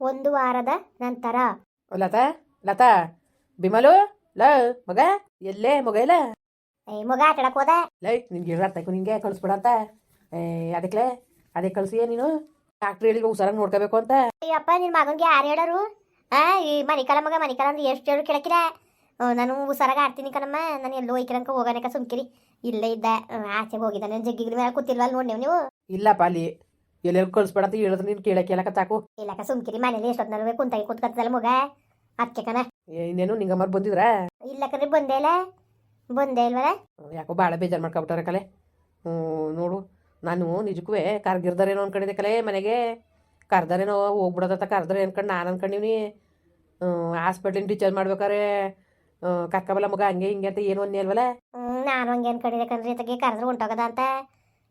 ಒಂದು ವಾರದ ನಂತರ. ಲತಾ ಲತಾ ಬಿಮಲು ಲ ಮಗ ಎಲ್ಲೇ ಮಗ ಇಲ್ಲ? ಏ ಮಗ ಆಟಾಡಕ್ ಹೋದ. ಲೈ ನಿನ್ಗೆ ಇರತ್ತೈಕು ನಿಂಗೆ ಕಳಿಸ್ಬಿಡ ಅಂತ. ಏ ಅದಕ್ಕೆ ಅದೇ ಕಳ್ಸಿಯ ನೀನು? ಡಾಕ್ಟ್ರ್ ಹೇಳಿ ಹುಷಾರಾಗಿ ನೋಡ್ಕೋಬೇಕು ಅಂತ. ಅಯ್ಯಪ್ಪ ನಿನ್ ಮಗನ್ಗೆ ಯಾರು ಹೇಳರು? ಆ ಈ ಮನಿಕಲ ಮಗ ಮನಿಕಲ ಅಂದ್ರೆ ಎಷ್ಟು ಹೇಳು ಕೇಳಕಿರ ನಾನು ಹುಷಾರಾಗಿ ಆಡ್ತೀನಿ ಕಣಮ್ಮ. ನಾನು ಎಲ್ಲೋ ಹೋಯ್ಕಿರಂಕ ಹೋಗನಕ ಸುಮ್ಕಿರಿ. ಇಲ್ಲೇ ಇದ್ದ. ಆಚೆ ಆಚೆಗೆ ಹೋಗಿದ್ದಾನೆ. ಜಗ್ಗಿಗಳ ಮೇಲೆ ಕೂತಿಲ್ವಲ್ಲ ನೋಡಿ ನೀವು? ಇಲ್ಲಪ್ಪ ಅಲ್ಲಿ. ಎಲ್ಲೆಲ್ಲಿ ಕಳಿಸ್ಬೇಡ ಅಂತ ಹೇಳಿದ್ರೆ ನೀನು ಕೇಳಕ್ಕೆ ಕೇಳಕ ತಾಕು. ಇಲ್ಲಕ ಸುಮ್ಕಿರಿ ಮನೇಲಿ ಎಷ್ಟೊತ್ತಿನಲ್ವೇ ಕುಂತಾಗಿ ಕೂತ್ಕತ್ತಲ್ಲ ಮಗ. ಅದಕ್ಕೆ ಕಣ. ಏ, ಇನ್ನೇನು ನಿಂಗಮ್ಮರ್ ಬಂದಿದ್ರಾ? ಇಲ್ಲಕಂದ್ರೆ ಬಂದೇ ಇಲ್ಲ? ಬಂದೇ ಇಲ್ವಲ್ಲ? ಯಾಕೋ ಭಾಳ ಬೇಜಾರು ಮಾಡ್ಕೊಬಿಟ್ಟಾರ ಕಲೆ. ಹ್ಞೂ ನೋಡು ನಾನು ನಿಜಕ್ಕೂ ಕರ್ಗಿರ್ದಾರೇನೋ ಅನ್ಕೊಂಡಿದ್ದೆ ಕಲೆ ಮನೆಗೆ. ಕರ್ದಾರೇನೋ ಹೋಗ್ಬಿಡೋದತ್ತ ಕರ್ದಾರೆ ಅನ್ಕೊಂಡು ನಾನು ಅನ್ಕೊಂಡಿವ್ನಿ. ಹಾಸ್ಪಿಟ್ಲಿನ ಟೀಚರ್ ಮಾಡ್ಬೇಕಾರೆ. ಕರ್ಕಬಲ್ಲ ಮಗ ಹಂಗೆ ಹಿಂಗೆ ಅಂತ ಏನು ಒಂದೇ ಅಲ್ವಲ್ಲ ಹ್ಮ್ ನಾನು ಹಂಗೆ ಅನ್ಕೊಂಡಿದ್ದೆ ಕಣ್ರಿ ತಗೆ ಕರೆದ್ರೆ ಹೊಂಟೋಗದ ಅಂತ.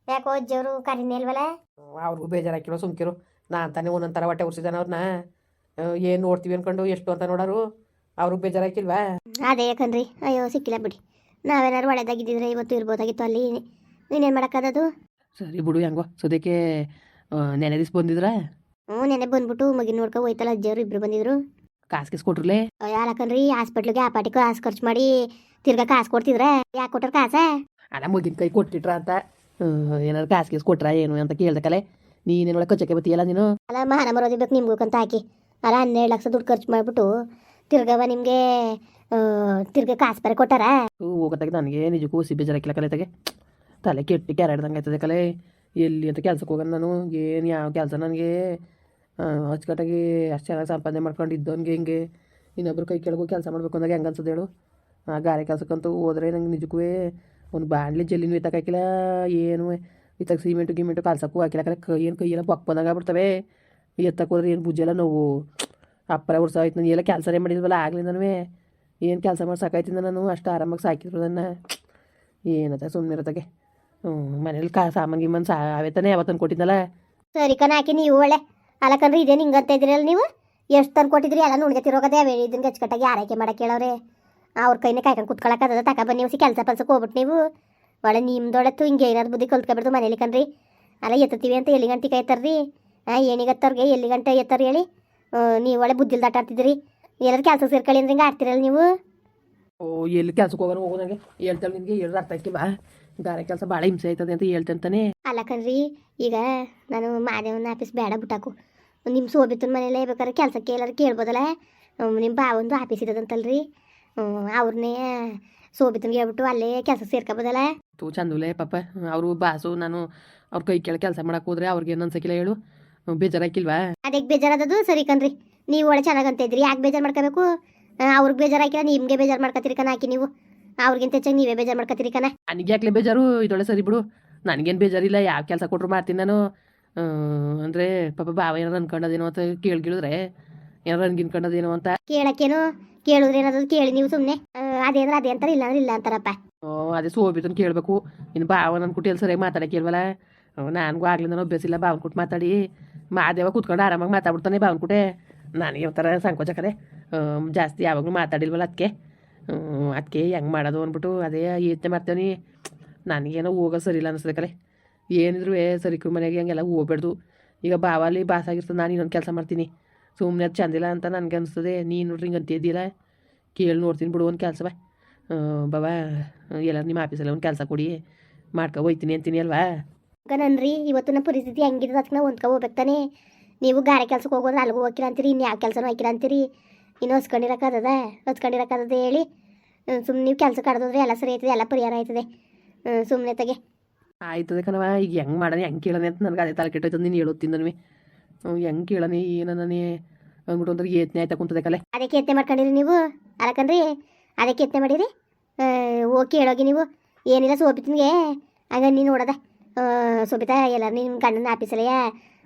ಯಾಕೋ ಅಜ್ಜಿಯವರು ಕರಿನೇ ಇಲ್ವಲ್ಲ ಅವ್ರಿಗೂ ಬೇಜಾರಾಕಿರೋ ಸುಮ್ಕಿರು. ನಾ ಅಂತಾನೆ ಒಂದೊಂದು ಥರ ಹೊಟ್ಟೆ ಉರ್ಸಿದಾನೆ ಅವ್ರನ್ನ ಏನು ನೋಡ್ತೀವಿ ಅನ್ಕೊಂಡು ಎಷ್ಟು ಅಂತ ನೋಡೋರು. ಅವ್ರಿಗೆ ಬೇಜಾರಾಕಿಲ್ವಾ ಅದೇ ಯಾಕನ್ರಿ ಅಯ್ಯೋ ಸಿಕ್ಕಿಲ್ಲ ಬಿಡಿ. ನಾವೇನಾದ್ರು ಒಳ್ಳೇದಾಗಿದ್ದಿದ್ರೆ ಇವತ್ತು ಇರ್ಬೋದಾಗಿತ್ತು ಅಲ್ಲಿ. ನೀನೇನು ಮಾಡೋಕ್ಕದದು ಸರಿ ಬಿಡು ಹೆಂಗೋ. ಸದ್ಯಕ್ಕೆ ನೆನೆ ದಿವ್ಸ ಬಂದಿದ್ರ? ಹ್ಞೂ ನೆನೆ ಬಂದ್ಬಿಟ್ಟು ಮಗಿನ ನೋಡ್ಕೊ ಹೋಯ್ತಲ್ಲ ಅಜ್ಜಿಯವರು ಇಬ್ರು ಬಂದಿದ್ರು. ಕಾಸು ಕಿಸ್ ಕೊಟ್ರಲೇ? ಯಾಕಂದ್ರಿ ಹಾಸ್ಪಿಟ್ಲಿಗೆ ಆ ಪಾಟಿ ಕಾಸು ಖರ್ಚು ಮಾಡಿ ತಿರ್ಗಾ ಕಾಸು ಕೊಡ್ತಿದ್ರೆ? ಯಾಕೆ ಕೊಟ್ಟರು ಕಾಸ? ಅಲ್ಲ ಮಗಿನ ಕೈ ಕೊಟ್ಟಿಟ್ರ ಅಂತ. ಏನಾದ್ರು ಕಾಸು ಗೀಸ್ ಕೊಟ್ರ ಏನು ಅಂತ ಕೇಳ್ದಕಲೆ ನೀನೇನೊಳಗೆ ಕಚ್ಚಕ್ಕೆ ಬತ್ತೀಯಲ್ಲ ನೀನು? ಅಲ್ಲ ಮಾನ ಮರೋದಿ ಬೇಕು ನಿಮ್ಗೂ ಅಂತ ಹಾಕಿ. ಅಲ್ಲ ಹನ್ನೆರಡು ಲಕ್ಷ ದುಡ್ಡು ಖರ್ಚು ಮಾಡಿಬಿಟ್ಟು ತಿರ್ಗವ ನಿಮಗೆ ತಿರ್ಗ ಕಾಸು ಬೇರೆ ಕೊಟ್ಟಾರ? ಹೋಗತ್ತಾಗ ನನಗೆ ನಿಜಕ್ಕೂ ಸಿ ಬೇಜಾರಾಕಿಲ್ಲ ಕಲೆ ತಗೆ. ತಲೆ ಕೆಟ್ಟಿ ಕ್ಯಾರಾಡ್ದಂಗೆ ಆಯ್ತದೆ ಕಲೆ. ಎಲ್ಲಿ ಅಂತ ಕೆಲ್ಸಕ್ಕೆ ಹೋಗೋಣ ನಾನು. ಏನು ಯಾವ ಕೆಲಸ ನನಗೆ? ಅಚ್ಚುಕಟ್ಟಾಗಿ ಅಷ್ಟು ಚೆನ್ನಾಗಿ ಸಂಪಾದನೆ ಮಾಡ್ಕೊಂಡು ಇದ್ದವನಿಗೆ ಹಿಂಗೆ. ಇನ್ನೊಬ್ರು ಕೈ ಕೆಳಗೂ ಕೆಲಸ ಮಾಡಬೇಕು ಅಂದಾಗ ಹೆಂಗೆ ಅನ್ಸೋದು ಹೇಳು? ಆ ಗಾರೆ ಕೆಲಸಕ್ಕಂತೂ ಹೋದ್ರೆ ನಂಗೆ ನಿಜಕ್ಕೂ ಒಂದು ಬಾಣಲಿ ಜಲ್ಲಿನೂ ಎತ್ತಕ್ಕಾಕಿಲ್ಲ ಏನು ಇತ್ತಾಗ ಸಿಮೆಂಟು ಗಿಮೆಂಟು ಕಲ್ಸಕ್ಕೂ ಹಾಕಿಲ್ಲ. ಕೈ, ಏನು ಕೈಯೆಲ್ಲ ಬೊಕ್ಕ ಬಂದಂಗೆ ಆಗ್ಬಿಡ್ತವೆ. ಎತ್ತಕ್ಕೆ ಹೋದ್ರೆ ಏನು ಬುಜ್ಜೆಲ್ಲ ನೋವು. ಅಪ್ಪರ ವರ್ಷ ಆಯ್ತು ನಾನು, ಎಲ್ಲ ಕೆಲಸನೇ ಮಾಡಿದ್ವಲ್ಲ ಆಗ್ಲಿಂದನೂ ಏನು ಕೆಲಸ ಮಾಡಿ ನಾನು, ಅಷ್ಟು ಆರಾಮಾಗಿ ಸಾಕಿದ್ರು ನನ್ನ. ಏನತ್ತ ಸುಮ್ಮನೆ ಇರತ್ತಾಗೆ. ಹ್ಞೂ ಮನೇಲಿ ಕಾ, ಸಾಮಾನು ಗಿಮಾನು ಸಾ, ಅವೇ ತಾನೇ ಯಾವತ್ತನ್ನು ಕೊಟ್ಟಿದ್ದಲ್ಲ ಸರಿ ಕಣ ಹಾಕಿ ನೀವು ಒಳ್ಳೆ. ಅಲ್ಲಕಂದ್ರೆ ಇದೇನು ಹಿಂಗಂತ ಇದ್ರಲ್ಲ ನೀವು? ಎಷ್ಟು ತಂದು ಕೊಟ್ಟಿದ್ರಿ? ಎಲ್ಲ ನುಣ್ಗೆ ತಿರೋಗದೆ ಇದನ್ನ ಗಚ್ಚಕಟ್ಟಾಗಿ ಆರೈಕೆ ಮಾಡಕ್ಕೆ ಹೇಳವ್ರೆ. ಅವ್ರ ಕೈನ ಕಾಯ್ಕೊಂಡು ಕುತ್ಕೊಳಕ್ಕದ ತಕ ಬನ್ನಿ ಹೊಸಿ ಕೆಲಸ ಪಲ್ಸಕ್ಕೆ ಹೋಗ್ಬಿಟ್ಟು ನೀವು. ಒಳ್ಳೆ ನಿಮ್ದೊಳತ್ತು ಹಿಂಗೆ ಏನಾದ್ರು ಬುದ್ಧಿ ಕಲ್ತ್ಕೊಬಿಡ್ದು ಮನೇಲಿ ಕಣ್ರಿ. ಅಲ್ಲ ಎತ್ತೀವಿ ಅಂತ ಎಲ್ಲಿ ಗಂಟೆ ಕಾಯ್ತಾರ್ರಿ ಹಾಂ ಏನಿಗತ್ತವ್ರಿಗೆ ಎಲ್ಲಿ ಗಂಟೆ ಎತ್ತಾರ ಹೇಳಿ? ನೀವು ಒಳ್ಳೆ ಬುದ್ಧಿಲ್ ದಾಟಾಡ್ತಿದ್ರಿ ಎಲ್ಲರ ಎಲ್ಲರೂ ಕೆಲಸ ಸೇರ್ಕೊಳ್ಳಿ ಅಂದ್ರೆ ಹಿಂಗೆ ಆಡ್ತಿರಲ್ಲ ನೀವು. ಓ ಎಲ್ಲಿ ಕೆಲ್ಸಕ್ಕೆ ಹೋಗೋಣ ಹೋಗೋ ನನಗೆ ಹೇಳ್ತಾಳೆ ನಿನಗೆ ಎರಡು ಅರ್ಥ ಬಾ. ಬೇರೆ ಕೆಲಸ ಭಾಳ ಹಿಂಸೆ ಆಯ್ತದೆ ಅಂತ ಹೇಳ್ತಂತಾನೆ ಅಲ್ಲ ಕಣ್ರಿ ಈಗ ನಾನು ಮಾದೇವನ ಆಫೀಸ್ ಬೇಡ ಬಿಟ್ಟಾಕು. ನಿಮ್ಮ ಸೋಬಿತನ ಮನೇಲೇ ಬೇಕಾದ್ರೆ ಕೆಲಸಕ್ಕೆ ಎಲ್ಲರೂ ಕೇಳ್ಬೋದಲ್ಲ? ನಿಮ್ಮ ಒಂದು ಆಫೀಸ್ ಇರೋದಂತಲ್ರಿ ಅವ್ರನ್ನೇ ಸೋಬಿತನ್ಗೆ ಹೇಳ್ಬಿಟ್ಟು ಅಲ್ಲೇ ಕೆಲಸ ಸೇರ್ಕೋಬೋದಲ್ಲ ತೂ ಚಂದುಲೆ ಪಾಪ ಅವರು ಬಾಸು ನಾನು ಅವ್ರ ಕೈ ಕೆಳ ಕೆಲಸ ಮಾಡಕ್ಕೆ ಹೋದ್ರೆ ಅವ್ರಿಗೆ ಏನು ಅನ್ಸಕ್ಕಿಲ್ಲ ಹೇಳು. ಬೇಜಾರಾಕಿಲ್ವಾ? ಅದಕ್ಕೆ ಬೇಜಾರದದು ಸರಿ ಕಣ್ರಿ ನೀವು ಒಳ್ಳೆ ಚೆನ್ನಾಗಿ ಅಂತ ಇದ್ರಿ ಯಾಕೆ ಬೇಜಾರು ಮಾಡ್ಕೋಬೇಕು? ಅವ್ರಿಗೆ ಬೇಜಾರು ಹಾಕಿಲ್ಲ ನಿಮಗೆ ಬೇಜಾರು ಮಾಡ್ಕೊತೀರಿ ಕಣ ಹಾಕಿ ನೀವು. ಅವ್ರಿಗಿಂತ ಹೆಚ್ಚಾಗಿ ನೀವೇ ಬೇಜಾರು ಮಾಡ್ಕೊತೀರಿ ಕಣ. ನನಗೆ ಯಾಕೆ ಬೇಜಾರು? ಇದೊಳ್ಳೆ ಸರಿ ಬಿಡು. ನನಗೇನು ಬೇಜಾರಿಲ್ಲ ಯಾವ ಕೆಲಸ ಕೊಟ್ಟರು ಮಾಡ್ತೀನಿ ನಾನು. ಅಂದರೆ ಪಾಪ ಬಾವ ಏನಾರು ಅನ್ಕೊಂಡದೇನೋ ಅಂತ ಕೇಳಿ ಕೇಳಿದ್ರೆ ಏನಾರು ಅನ್ಕೊಂಡದೇನೋ ಅಂತ. ಕೇಳಕ್ಕೇನು? ಕೇಳಿದ್ರೆ ಏನಾದ್ರು ಕೇಳಿ ನೀವು ಸುಮ್ಮನೆ ಅದೇ ಅಂದ್ರೆ ಅದೇ ಅಂತಾರೆ ಇಲ್ಲ ಅಂದ್ರೆ ಇಲ್ಲ ಅಂತಾರಪ್ಪ. ಅದೇ ಸೋಬಿತನ್ ಕೇಳಬೇಕು. ಇನ್ನು ಬಾವ ನನ್ನ ಕುಟ್ಟಿ ಎಲ್ಲಿ ಸರಿಯಾಗಿ ಮಾತಾಡಕ್ಕೆ ಕೇಳ್ವಲ್ಲ? ನನಗೂ ಆಗ್ಲಿಂದ ಅಭ್ಯಾಸ ಇಲ್ಲ ಬಾವನ್ ಕುಟ್ಟು ಮಾತಾಡಿ. ಮಾದೇವ ಕೂತ್ಕೊಂಡು ಆರಾಮಾಗಿ ಮಾತಾಡ್ಬಿಡ್ತಾನೆ ಬಾವನ್ ಕುಟೆ. ನನಗೆ ಒಂಥರ ಸಂಕೋಚ ಕರೆ ಜಾಸ್ತಿ ಯಾವಾಗಲೂ ಮಾತಾಡಿಲ್ವಲ್ಲ ಅದಕ್ಕೆ ಅದಕ್ಕೆ ಹೆಂಗೆ ಮಾಡೋದು ಅಂದ್ಬಿಟ್ಟು ಅದೇ ಯೋಚನೆ ನೀ. ನನಗೇನೋ ಹೋಗೋ ಸರಿ ಇಲ್ಲ ಅನಿಸ್ತದೆ ಕಲೆ ಏನಿದ್ರು ಸರಿಕ್ರ ಮನೆಗೆ ಹಂಗೆಲ್ಲ ಹೋಗ್ಬೇಡ್ದು. ಈಗ ಬಾವಲ್ಲಿ ಬಾಸಾಗಿರ್ತದೆ ನಾನು ಇನ್ನೊಂದು ಕೆಲಸ ಮಾಡ್ತೀನಿ. ಸುಮ್ಮನೆ ಅದು ಚಂದಿಲ್ಲ ಅಂತ ನನಗೆ ಅನಿಸ್ತದೆ ನೀನು ನೋಡ್ರಿ ಹಿಂಗೆ ಅಂತಿದ್ದಿಲ್ಲ ಕೇಳಿ ನೋಡ್ತೀನಿ ಬಿಡು ಒಂದು ಕೆಲಸ ಬಾ. ಬಾಬಾ ಎಲ್ಲ ನಿಮ್ಮ ಆಫೀಸಲ್ಲಿ ಒಂದು ಕೆಲಸ ಕೊಡಿ. ಮಾಡ್ಕೊ ಹೋಯ್ತೀನಿ ಅಂತೀನಿ ಅಲ್ವಾ? ಇವತ್ತು ಇವತ್ತಿನ ಪರಿಸ್ಥಿತಿ ಹೆಂಗಿದೆ ಅದಕ್ಕೆ ನಾವು ಹೊಂದ್ಕೊ ಹೋಗ್ಬೇಕಾನೆ ತಾನೇ. ನೀವು ಗಾರೆ ಕೆಲ್ಸಕ್ಕೆ ಹೋಗೋದ್ರೆ ಅಲ್ಲಿಗೆ ಹೋಗಿರ ಅಂತೀರಿ ಇನ್ನು ಯಾವ ಕೆಲಸನೂ ಹಾಕಿಲ್ಲ ಅಂತೀರಿ? ಇನ್ನು ಹೊಸ್ಕೊಂಡಿರಕ್ಕದ ಹೊಸ್ಕೊಂಡಿರಕ್ಕದ ಹೇಳಿ. ಸುಮ್ಮನೆ ನೀವು ಕೆಲಸ ಕಡ್ದೋದ್ರೆ ಎಲ್ಲ ಸರಿ ಆಯ್ತದೆ ಎಲ್ಲ ಪರಿಹಾರ ಆಯ್ತದೆ. ಸುಮ್ಮನೆ ತೆಗೆ. ಆಯ್ತದೆ ಕಣವ ಈಗ ಹೆಂಗೆ ಮಾಡೋಣ ಹೆಂಗೆ ಕೇಳೋಣ ಅಂತ ನನಗೆ ಅದೇ ತಲೆ ಕೆಟ್ಟೋಯ್ತದೆ ನೀನು ಹೇಳುತ್ತೀನಿ ನನಗೆ ಹೆಂಗೆ ಕೇಳೋಣ ಏನನೇ ಅಂದ್ಬಿಟ್ಟು ಅಂದ್ರೆ ಏತ್ನೆ ಆಯ್ತಾ ಕುಂತದೆ ಅದಕ್ಕೆ ಯತ್ನೆ ಮಾಡ್ಕೊಂಡಿರಿ ನೀವು? ಅದಕ್ಕಂದ್ರಿ ಅದಕ್ಕೆ ಯತ್ನೆ ಮಾಡಿರಿ? ಓಕೆ ಹೇಳೋಗಿ ನೀವು. ಏನಿಲ್ಲ ಸೋಬಿತನಿಗೆ ಹಂಗ ನೀನು ನೋಡದ. ಸೋಬಿತಾ ಎಲ್ಲ ನಿನ್ನ ಗಂಡನ ಆಫೀಸಲ್ಲೇ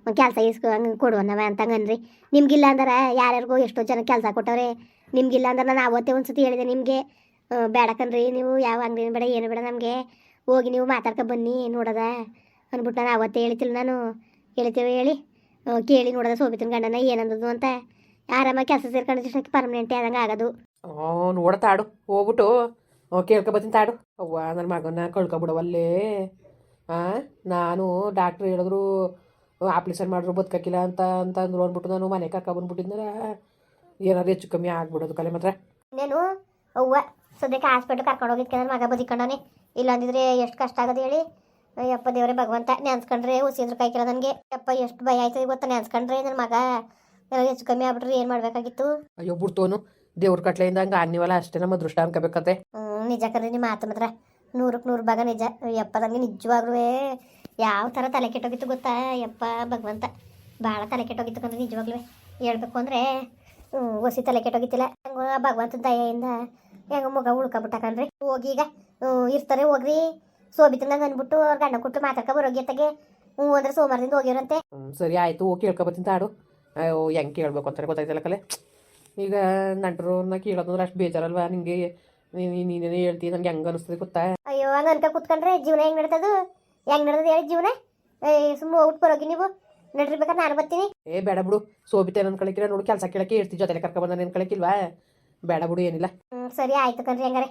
ಒಂದು ಕೆಲಸ ಇಸ್ಕೊ, ಹಂಗೆ ಕೊಡುವನವ ಅಂತ ಹಂಗನ್ರಿ. ನಿಮ್ಗಿಲ್ಲ ಅಂದ್ರೆ ಯಾರ್ಯಾರಿಗೂ ಎಷ್ಟೋ ಜನ ಕೆಲಸ ಕೊಟ್ಟವ್ರೆ. ನಿಮ್ಗಿಲ್ಲ ಅಂದ್ರೆ ನಾನು ಅವತ್ತೇ ಒಂದು ಸತಿ ಹೇಳಿದೆ ನಿಮಗೆ. ಬೇಡಕನ್ರಿ ನೀವು ಯಾವ ಅಂಗಡಿನ ಬೇಡ, ಏನು ಬೇಡ ನಮಗೆ. ಹೋಗಿ ನೀವು ಮಾತಾಡ್ಕೊ ಬನ್ನಿ, ನೋಡದ. ಅಂದ್ಬಿಟ್ಟು ನಾನು ಅವತ್ತೇ ಹೇಳ್ತಿಲ್ಲ ನಾನು. ಹೇಳ್ತೀವಿ ಹೇಳಿ. ಕೇಳಿ ನೋಡದ ಸೋಬಿತನ ಗಂಡನ ಏನಂದದು ಅಂತ. ಆರಾಮಾಗಿ ಕೆಲಸ ಸೇರ್ಕೊಂಡಿದ್ದಕ್ಕೆ ಪರ್ಮನೆಂಟ್ ಆದಂಗೆ ಆಗೋದು. ಹ್ಞೂ ತಾಡು ಹೋಗ್ಬಿಟ್ಟು ಕೇಳ್ಕೊಬತ್ತೀನಿ ತಾಡು. ಅವ್ವ ನನ್ನ ಮಗನ ಕಳ್ಕೊಬಿಡವಲ್ಲೇ. ನಾನು ಡಾಕ್ಟ್ರ್ ಹೇಳಿದ್ರು ಆಪ್ರೇಷನ್ ಮಾಡಿದ್ರು ಬದುಕಕ್ಕಿಲ್ಲ ಅಂತ ಅಂತ ಅಂದ್ರು ಅಂದ್ಬಿಟ್ಟು ನಾನು ಮನೆ ಕರ್ಕ ಕರ್ಕೊಬಂದ್ಬಿಟ್ಟಿದ್ನಲ್ಲ ಏನಾದ್ರು ಹೆಚ್ಚು ಕಮ್ಮಿ ಆಗ್ಬಿಡೋದು ಕಲೆ ಮಾತ್ರ. ಇನ್ನೇನು? ಅವ್ವ ಸದ್ಯಕ್ಕೆ ಹಾಸ್ಪಿಟ್ಲ್ ಕರ್ಕೊಂಡು ಹೋಗಿದ್ಕೆ ನನ್ನ ಮಗ ಬದುಕೊಂಡವನೆ. ಇಲ್ಲ ಅಂದಿದ್ರೆ ಎಷ್ಟು ಕಷ್ಟ ಆಗೋದು ಹೇಳಿ. ಯಪ್ಪ ದೇವರೇ ಭಗವಂತ ನೆನ್ಸ್ಕೊಂಡ್ರೆ ಉಸಿದ್ರು ಕೈ ಕೇಳ ನನಗೆ. ಅಪ್ಪ ಎಷ್ಟು ಭಯ ಆಯ್ತದೆ ಗೊತ್ತಾ ನೆನ್ಸ್ಕೊಂಡ್ರೆ ನನ್ನ ಮಗ ಹೆಚ್ಚು ಕಮ್ಮಿ ಆಗ್ಬಿಟ್ರೆ ಏನು ಮಾಡಬೇಕಾಗಿತ್ತು? ಅಯ್ಯೋ ಬಿಡ್ತೋನು ದೇವ್ರ ಕಟ್ಲೆಯಿಂದ ಹಂಗೆ ಅನ್ನಿವಲ್ಲ ಅಷ್ಟೇ ನಮ್ಮ ದೃಷ್ಟ ಅನ್ಕೋಬೇಕತ್ತೆ ನಿಜ ಕರೆ ನಿಮ್ಮ ಮಾತು ಮಾತ್ರ. ನೂರಕ್ಕೆ ನೂರು ಭಾಗ ನಿಜ. ಯಪ್ಪ ನನಗೆ ನಿಜವಾಗ್ಲೂ ಯಾವ ಥರ ತಲೆ ಕೆಟ್ಟೋಗಿತ್ತು ಗೊತ್ತಾ? ಯಪ್ಪ ಭಗವಂತ ಭಾಳ ತಲೆ ಕೆಟ್ಟೋಗಿತ್ತು ಕಂದ್ರೆ ನಿಜವಾಗ್ಲೂ ಹೇಳ್ಬೇಕು ಅಂದರೆ ಹೊಸಿ ತಲೆ ಕೆಟ್ಟೋಗಿತ್ತಿಲ್ಲ. ಹೆಂಗೋ ಭಗವಂತ ಭಗವಂತನ ದಯೆಯಿಂದ ಹೆಂಗೋ ಮಗ ಉಳ್ಕೊಬಿಟ್ಟ ಕಣ್ರಿ. ಹೋಗಿ ಈಗ ಇರ್ತಾರೆ ಹೋಗ್ರಿ. ಸೋಬಿತಂಗ ಅಂದ್ಬಿಟ್ಟು ಅವ್ರ ಗಂಡ ಕೊಟ್ಟು ಮಾತಾಡ್ಕ ಬರೋಗಿ ಅತ್ತಗೆ. ಹ್ಞೂ ಅಂದ್ರೆ ಸೋಮವಾರದಿಂದ ಹೋಗಿರಂತೆ ಸರಿ ಆಯ್ತು ಹೋಗಿ ಕೇಳ್ಕೊಬತ್ತೀನಿ ತಾಡು. ಅಯ್ಯೋ ಹೆಂಗೆ ಕೇಳಬೇಕು ಅಂತಾರೆ ಗೊತ್ತಾಯ್ತಲ್ಲ ಕಲೆ. ಈಗ ನಂಟ್ರನ್ನ ಕೇಳೋದಂದ್ರೆ ಅಷ್ಟು ಬೇಜಾರಲ್ವಾ? ನಿಂಗೆ ನೀ- ನೀನೇನೇ ಹೇಳ್ತೀನಿ ನನಗೆ ಹೆಂಗೆ ಅನಿಸ್ತದೆ ಗೊತ್ತಾ? ಅಯ್ಯೋ ಹಂಗ ಅನ್ಕ ಕೂತ್ಕೊಂಡ್ರೆ ಜೀವನ ಹೆಂಗ್ ನಡ್ತದು ಹೆಂಗ್ ನಡ್ದದ ಹೇಳಿ ಜೀವನ? ಸುಮ್ಮನೆ ಹೋಗ್ಬಿಟ್ಟು ಬರೋಗಿ ನೀವು. ನಡ್ರಿಬೇಕಾದ್ರೆ ನಾನು ಬರ್ತೀನಿ. ಏ ಬೇಡ ಬಿಡು. ಸೋಬಿತೆ ನನ್ನ ಕಳಕಿಲ್ಲ ನೋಡು ಕೆಲಸ ಕೇಳಕ್ಕೆ ಇರ್ತಿ ಜೊತೆಲೆ ಕರ್ಕೊಬಂದ ನನ್ನ ಕಳಕಿಲ್ವಾ? ಬೇಡ ಬಿಡು ಏನಿಲ್ಲ. ಸರಿ ಆಯ್ತು ಕಣ್ರಿ ಹೆಂಗಾರೆ.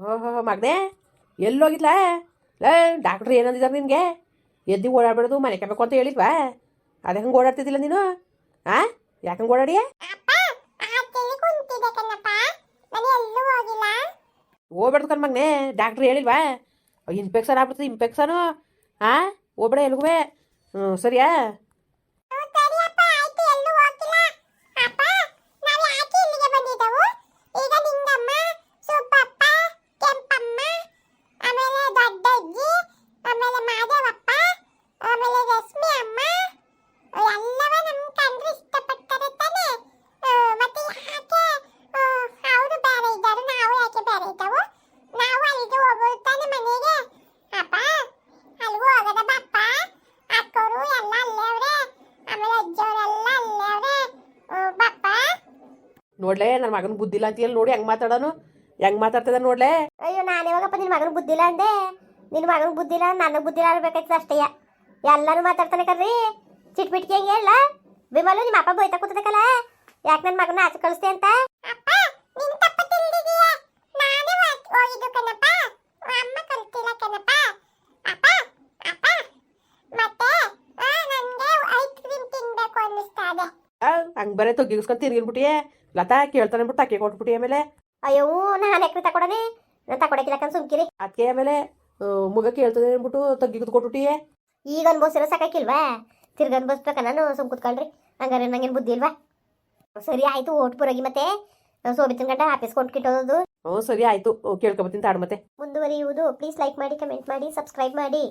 ಹೋ ಹೋ ಮಗನೇ. ಎಲ್ಲೋಗಿದ್ಲಾ ಲೇ ಡಾಕ್ಟ್ರ್ ಏನಂದಿದ್ದಾರೆ ನಿನಗೆ? ಎದ್ದು ಓಡಾಡ್ಬಿಡೋದು ಮನೆ ಕಬೇಕು ಅಂತ ಹೇಳಿಲ್ವಾ ಅದೇ ಹಂಗೆ ಓಡಾಡ್ತಿದ್ದಿಲ್ಲ ನೀನು? ಆ? ಯಾಕಂಗೆ ಓಡಾಡಿಯ? ಹೋಗ್ಬೇಡ್ದು ಕಣ್ ಮಗನೇ ಡಾಕ್ಟ್ರ್ ಹೇಳಿಲ್ವಾ? ಇನ್ಫೆಕ್ಷನ್ ಆಗ್ಬಿಡ್ತದೆ ಇನ್ಫೆಕ್ಷನು ಹಾಂ ಹೋಗ್ಬೇಡ ಎಲ್ಗುವೆ ಹ್ಞೂ ಸರಿಯಾ ನಾವು ಅಲ್ಲಿಗೆ ಹೋಗ್ಬೋದು ತಾನೆ ಮನೆಗೆ ಅಪ್ಪ ಅಲ್ಗೂ ಹೋಗದ ಬಪ್ಪ ಅಕ್ಕವರು ಎಲ್ಲ ಅಲ್ಲೇ ಅವ್ರೆ ಆಮೇಲೆ ಅಜ್ಜವರೆಲ್ಲ ಅಲ್ಲೇ ಅವ್ರೆ ಹ್ಮ್, ಬಪ್ಪ ನೋಡ್ಲೇ ನನ್ನ ಮಗನ ಬುದ್ಧಿಲ್ಲ ಅಂತ ಹೇಳಿ ನೋಡಿ ಹೆಂಗೆ ಮಾತಾಡೋನು. ಹೆಂಗ್ ಮಾತಾಡ್ತದ ನೋಡ್ಲೇ. ಅಯ್ಯೋ ನಾನು ಯಾವಾಗಪ್ಪ ನಿನ್ನ ಮಗನ ಬುದ್ಧಿಲ್ಲ ಅಂದೆ? ನಿನ್ನ ಮಗನ ಬುದ್ಧಿಲ್ಲ ನನಗೆ ಬುದ್ಧಿಲ್ಲ ಅನ್ಬೇಕಾಯ್ತದ ಅಷ್ಟೇ. ಎಲ್ಲರೂ ಮಾತಾಡ್ತಾನೆ ಕರ್ರಿ ಚಿಟ್ಬಿಟ್ಕಿ ಹೆಂಗೆ ಹೇಳ? ಬಿಮಲು ನಿಮ್ಮ ಅಪ್ಪ ಬೈತಾ ಕೂತದಕ್ಕಲ್ಲ? ಯಾಕೆ ನನ್ನ ಮಗನ ಆಚೆ ಕಳಿಸ್ತೆ ಅಂತ? ಅಪ್ಪ ನಿನ್ ತಪ್ಪು ತಿಳಿದಿದೀಯ ನಾನೇ ಹೋಗಿದ್ದು ಕಣಪ್ಪ. ಅಮ್ಮ ಕಲ್ತಿಲ್ಲ ಕಣಪ್ಪ ಅಪ್ಪ ಅಪ್ಪ ಮತ್ತೆ ಆ, ನನ್ಗೆ ಐಸ್ ಕ್ರೀಮ್ ತಿನ್ಬೇಕು ಅನ್ನಿಸ್ತಾ ಇದೆ ಹಂಗೆ ಬರೇ ತೊಗ್ಗಿಸ್ಕೊಂಡು ತಿರ್ಗಿಲ್ಬಿಟ್ಟಿಯೇ ಲತಾ ಕೇಳ್ತಾನೆ ಬಿಟ್ಟು ಅಕ್ಕಿ ಕೊಟ್ಬಿಟ್ಟಿ ಆಮೇಲೆ. ಅಯ್ಯೋ ನಾನು ಯಾಕ್ರಿ ತಕೊಡನೆ ನಾನು ತಕೊಡಕ್ಕಿಲ್ಲ ಸುಮ್ಕಿರಿ. ಅದಕ್ಕೆ ಆಮೇಲೆ ಮುಗ ಕೇಳ್ತದೆ ಅಂದ್ಬಿಟ್ಟು ತಗ್ಗಿದ್ದು ಕೊಟ್ಬಿಟ್ಟಿಯೇ. ಈಗ ಅನ್ಬೋಸಿರ ಸಾಕಾಕಿಲ್ವಾ? ತಿರ್ಗ ಅನ್ಬೋಸ್ಬೇಕ ನಾನು ಸುಮ್ ಕುತ್ಕೊಳ್ರಿ. ಹಂಗಾರೆ ನಂಗೇನು ಬುದ್ಧಿ ಇಲ್ವಾ? ಸರಿ ಆಯ್ತು ಓಟ್ ಪುರಗಿ ಮತ್ತೆ ಸೋಬಿತಿನ ಗಂಟ ಆಫೀಸ್ ಕಿಟ್ಟೋದು ಓ ಸರಿ ಆಯ್ತು. ಕೇಳ್ಕೊಬತ್ತೀನಿ ತಾಡು ಮತ್ತೆ. ಮುಂದುವರಿಯುವುದು. ಪ್ಲೀಸ್ ಲೈಕ್ ಮಾಡಿ ಕಮೆಂಟ್ ಮಾಡಿ ಸಬ್ಸ್ಕ್ರೈಬ್ ಮಾಡಿ.